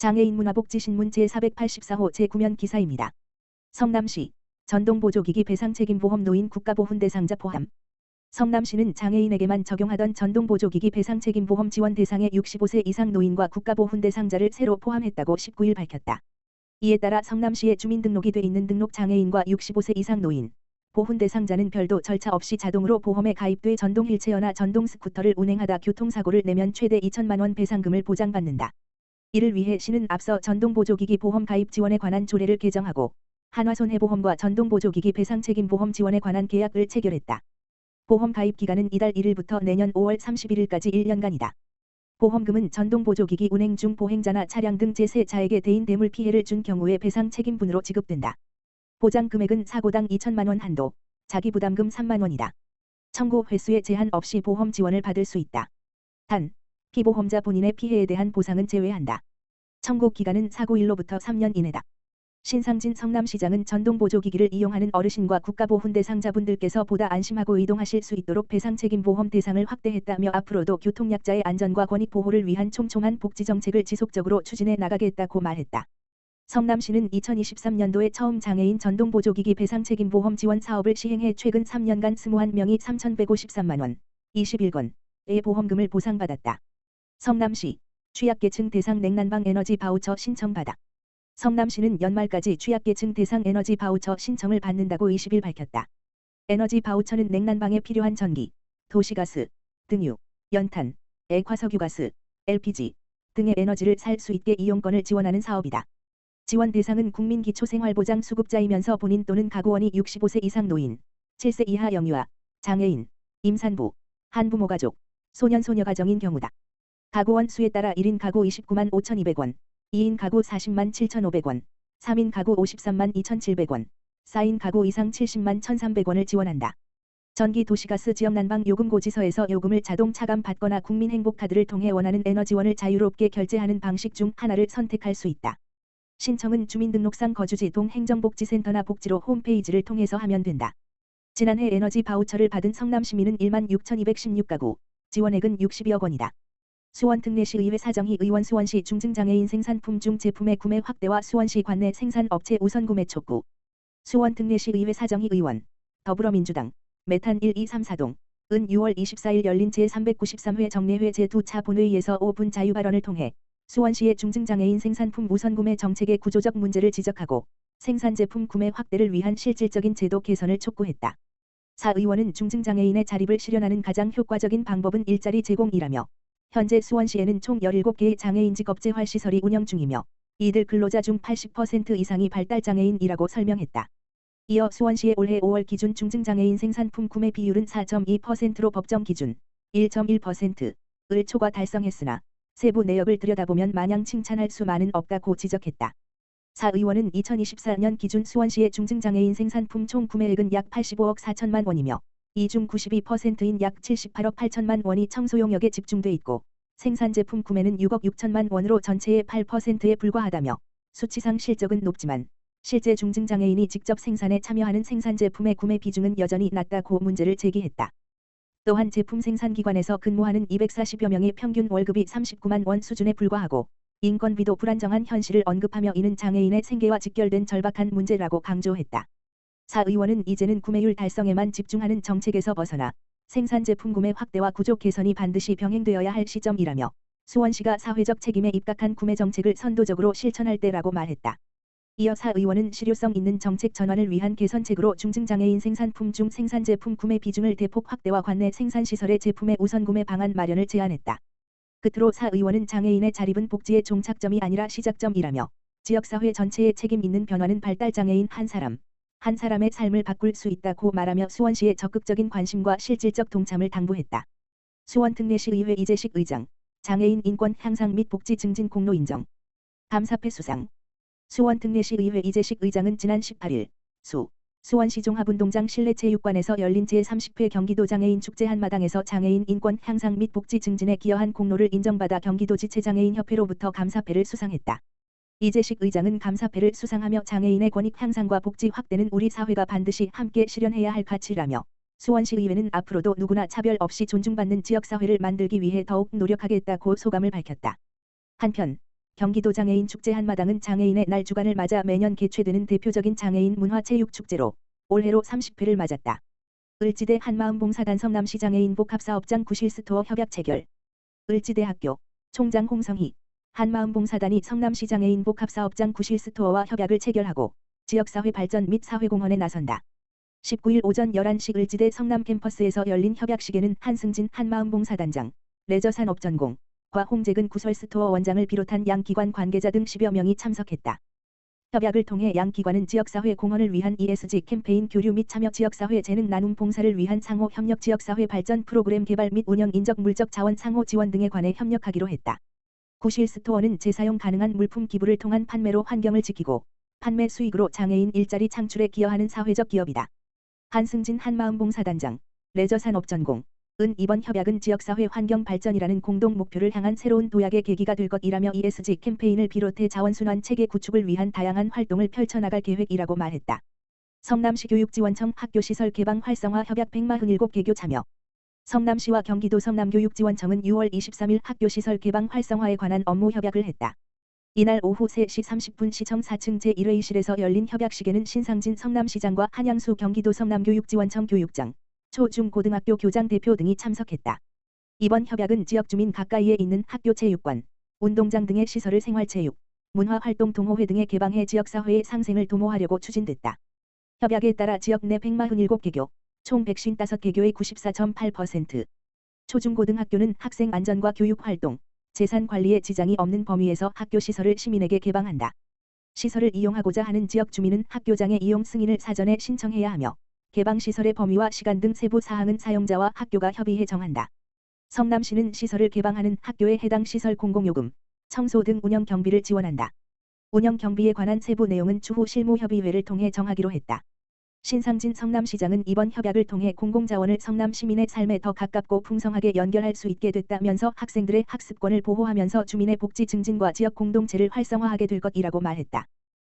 장애인 문화복지신문 제484호 제9면 기사입니다. 성남시 전동보조기기 배상 책임보험 노인 국가보훈대상자 포함 성남시는 장애인에게만 적용하던 전동보조기기 배상 책임보험 지원 대상에 65세 이상 노인과 국가보훈대상자를 새로 포함했다고 19일 밝혔다. 이에 따라 성남시에 주민등록이 돼 있는 등록 장애인과 65세 이상 노인, 보훈 대상자는 별도 절차 없이 자동으로 보험에 가입돼 전동 휠체어나 전동 스쿠터를 운행하다 교통사고를 내면 최대 2천만 원 배상금을 보장받는다. 이를 위해 시는 앞서 전동보조기기 보험 가입 지원에 관한 조례를 개정하고 한화손해보험과 전동보조기기 배상책임보험 지원에 관한 계약을 체결했다. 보험 가입 기간은 이달 1일부터 내년 5월 31일까지 1년간이다. 보험금은 전동보조기기 운행 중 보행자나 차량 등 제3자에게 대인 대물 피해를 준 경우에 배상 책임분으로 지급된다. 보장 금액은 사고당 2천만 원 한도, 자기 부담금 3만 원이다. 청구 횟수에 제한 없이 보험 지원을 받을 수 있다. 단, 피보험자 본인의 피해에 대한 보상은 제외한다. 청구 기간은 사고일로부터 3년 이내다. 신상진 성남시장은 전동보조기기를 이용하는 어르신과 국가보훈 대상자분들께서 보다 안심하고 이동하실 수 있도록 배상책임보험 대상을 확대했다며 앞으로도 교통약자의 안전과 권익 보호를 위한 촘촘한 복지정책을 지속적으로 추진해 나가겠다고 말했다. 성남시는 2023년도에 처음 장애인 전동보조기기 배상책임보험 지원 사업을 시행해 최근 3년간 21명이 3,153만원, 21건의 보험금을 보상받았다. 성남시 취약계층 대상 냉난방 에너지 바우처 신청 받아 성남시는 연말까지 취약계층 대상 에너지 바우처 신청을 받는다고 20일 밝혔다. 에너지 바우처는 냉난방에 필요한 전기, 도시가스, 등유, 연탄, 액화석유가스, LPG 등의 에너지를 살 수 있게 이용권을 지원하는 사업이다. 지원 대상은 국민기초생활보장 수급자이면서 본인 또는 가구원이 65세 이상 노인, 7세 이하 영유아, 장애인, 임산부, 한부모 가족, 소년소녀 가정인 경우다. 가구원 수에 따라 1인 가구 29만 5,200원, 2인 가구 40만 7,500원, 3인 가구 53만 2,700원, 4인 가구 이상 70만 1,300원을 지원한다. 전기 도시가스 지역 난방 요금 고지서에서 요금을 자동 차감 받거나 국민행복카드를 통해 원하는 에너지원을 자유롭게 결제하는 방식 중 하나를 선택할 수 있다. 신청은 주민등록상 거주지 동행정복지센터나 복지로 홈페이지를 통해서 하면 된다. 지난해 에너지 바우처를 받은 성남시민은 1만 6,216가구, 지원액은 62억 원이다. 수원 특례시의회 사정희 의원 수원시 중증장애인 생산품 중 제품의 구매 확대와 수원시 관내 생산업체 우선 구매 촉구. 수원 특례시의회 사정희 의원. 더불어민주당. 메탄 1234동. 은 6월 24일 열린 제393회 정례회 제2차 본회의에서 5분 자유 발언을 통해 수원시의 중증장애인 생산품 우선 구매 정책의 구조적 문제를 지적하고 생산 제품 구매 확대를 위한 실질적인 제도 개선을 촉구했다. 사 의원은 중증장애인의 자립을 실현하는 가장 효과적인 방법은 일자리 제공이라며 현재 수원시에는 총 17개의 장애인 직업재 활 시설이 운영 중이며 이들 근로자 중 80% 이상이 발달장애인이라고 설명했다. 이어 수원시의 올해 5월 기준 중증장애인 생산품 구매 비율은 4.2%로 법정 기준 1.1%을 초과 달성했으나 세부 내역을 들여다보면 마냥 칭찬할 수만은 없다고 지적했다. 사 의원은 2024년 기준 수원시의 중증장애인 생산품 총 구매액은 약 85억 4천만 원이며 이중 92%인 약 78억 8천만 원이 청소용역에 집중돼 있고 생산 제품 구매는 6억 6천만 원으로 전체의 8%에 불과하다며 수치상 실적은 높지만 실제 중증장애인이 직접 생산에 참여하는 생산 제품의 구매 비중은 여전히 낮다고 문제를 제기했다. 또한 제품 생산 기관에서 근무하는 240여 명의 평균 월급이 39만 원 수준에 불과하고 인건비도 불안정한 현실을 언급하며 이는 장애인의 생계와 직결된 절박한 문제라고 강조했다. 사 의원은 이제는 구매율 달성에만 집중하는 정책에서 벗어나 생산 제품 구매 확대와 구조 개선이 반드시 병행되어야 할 시점이라며 수원시가 사회적 책임에 입각한 구매 정책을 선도적으로 실천할 때라고 말했다. 이어 사 의원은 실효성 있는 정책 전환을 위한 개선책으로 중증장애인 생산품 중 생산 제품 구매 비중을 대폭 확대와 관내 생산시설의 제품의 우선 구매 방안 마련을 제안했다. 끝으로 사 의원은 장애인의 자립은 복지의 종착점이 아니라 시작점이라며 지역사회 전체의 책임 있는 변화는 발달장애인 한 사람, 한 사람의 삶을 바꿀 수 있다고 말하며 수원시의 적극적인 관심과 실질적 동참을 당부했다. 수원특례시의회 이재식 의장, 장애인 인권 향상 및 복지 증진 공로 인정. 감사패 수상. 수원특례시의회 이재식 의장은 지난 18일 수 수원시 종합운동장 실내체육관에서 열린 제30회 경기도 장애인 축제 한마당에서 장애인 인권 향상 및 복지 증진에 기여한 공로를 인정받아 경기도 지체장애인협회로부터 감사패를 수상했다. 이재식 의장은 감사패를 수상하며 장애인의 권익 향상과 복지 확대는 우리 사회가 반드시 함께 실현해야 할 가치라며 수원시의회는 앞으로도 누구나 차별 없이 존중받는 지역사회를 만들기 위해 더욱 노력하겠다고 소감을 밝혔다. 한편 경기도 장애인 축제 한마당은 장애인의 날 주간을 맞아 매년 개최되는 대표적인 장애인 문화체육축제로 올해로 30회를 맞았다. 을지대 한마음봉사단 성남시 장애인 복합사업장 구실스토어 협약 체결 을지대학교 총장 홍성희 한마음봉사단이 성남시 장애인 복합사업장 구실스토어와 협약을 체결하고 지역사회 발전 및 사회공헌에 나선다. 19일 오전 11시 을지대 성남 캠퍼스에서 열린 협약식에는 한승진 한마음봉사단장, 레저산업전공, 과 홍재근 구설스토어 원장을 비롯한 양 기관 관계자 등 10여 명이 참석했다. 협약을 통해 양 기관은 지역사회 공헌을 위한 ESG 캠페인 교류 및 참여 지역사회 재능 나눔 봉사를 위한 상호 협력 지역사회 발전 프로그램 개발 및 운영 인적 물적 자원 상호 지원 등에 관해 협력하기로 했다. 구실 스토어는 재사용 가능한 물품 기부를 통한 판매로 환경을 지키고 판매 수익으로 장애인 일자리 창출에 기여하는 사회적 기업이다. 한승진 한마음봉사단장, 레저산업전공, 은 이번 협약은 지역사회 환경 발전이라는 공동 목표를 향한 새로운 도약의 계기가 될 것이라며 ESG 캠페인을 비롯해 자원순환 체계 구축을 위한 다양한 활동을 펼쳐나갈 계획이라고 말했다. 성남시 교육지원청 학교시설 개방 활성화 협약 147개교 참여 성남시와 경기도 성남교육지원청은 6월 23일 학교시설 개방 활성화에 관한 업무 협약을 했다. 이날 오후 3시 30분 시청 4층 제1회의실에서 열린 협약식에는 신상진 성남시장과 한양수 경기도 성남교육지원청 교육장, 초중고등학교 교장 대표 등이 참석했다. 이번 협약은 지역 주민 가까이에 있는 학교 체육관, 운동장 등의 시설을 생활체육, 문화활동 동호회 등에 개방해 지역사회의 상생을 도모하려고 추진됐다. 협약에 따라 지역 내 147개교, 총 155개교의 94.8%, 초중고등학교는 학생 안전과 교육 활동, 재산 관리에 지장이 없는 범위에서 학교 시설을 시민에게 개방한다. 시설을 이용하고자 하는 지역 주민은 학교장의 이용 승인을 사전에 신청해야 하며 개방시설의 범위와 시간 등 세부 사항은 사용자와 학교가 협의해 정한다. 성남시는 시설을 개방하는 학교의 해당 시설 공공요금, 청소 등 운영 경비를 지원한다. 운영 경비에 관한 세부 내용은 추후 실무협의회를 통해 정하기로 했다. 신상진 성남시장은 이번 협약을 통해 공공자원을 성남 시민의 삶에 더 가깝고 풍성하게 연결할 수 있게 됐다면서 학생들의 학습권을 보호하면서 주민의 복지 증진과 지역 공동체를 활성화하게 될 것이라고 말했다.